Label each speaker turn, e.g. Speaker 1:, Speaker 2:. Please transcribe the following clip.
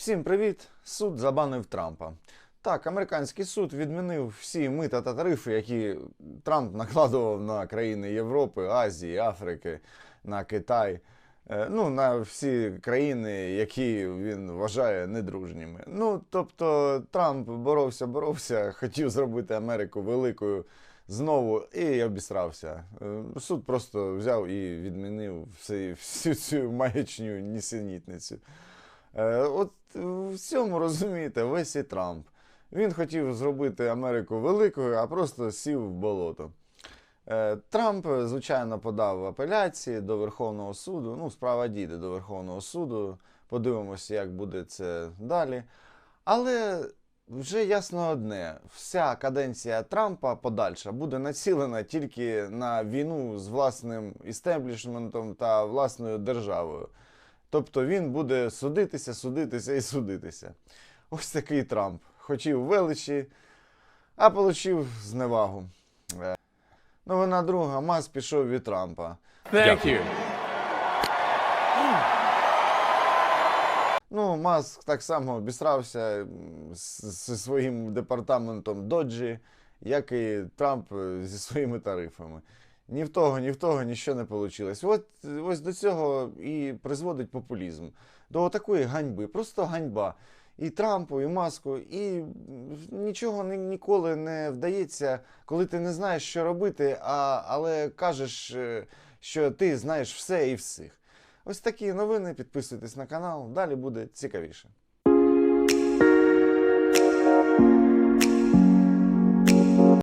Speaker 1: Всім привіт! Суд забанив Трампа. Так, американський суд відмінив всі мита та тарифи, які Трамп накладував на країни Європи, Азії, Африки, на Китай. Е, Ну, на всі країни, які він вважає недружніми. Ну, тобто, Трамп боровся, боровся, хотів зробити Америку великою знову і обісрався. Е, Суд просто взяв і відмінив всі- всю цю маячню нісенітницю. Е, От в цьому розумієте, весь і Трамп. Він хотів зробити Америку великою, а просто сів в болото. Е, Трамп, звичайно, подав апеляції до Верховного суду. Ну, справа дійде до Верховного суду. Подивимося, як буде це далі. Але вже ясно одне: вся каденція Трампа подальша буде націлена тільки на війну з власним істеблішментом та власною державою. Тобто він буде судитися, судитися і судитися. Ось такий Трамп. Хотів величі, а получив зневагу. Новина друга. Мас пішов від Трампа.
Speaker 2: Thank you.
Speaker 1: Ну, Маск так само обісрався зі своїм департаментом Доджі, як і Трамп е, зі своїми тарифами. Ні в того, ні в того нічого не вийшло. От ось до цього і призводить популізм. До такої ганьби, просто ганьба. І Трампу, і Маску, і нічого ні- ніколи не вдається, коли ти не знаєш, що робити, а, але кажеш, е, що ти знаєш все і всіх. Ось такі новини. Підписуйтесь на канал, далі буде цікавіше.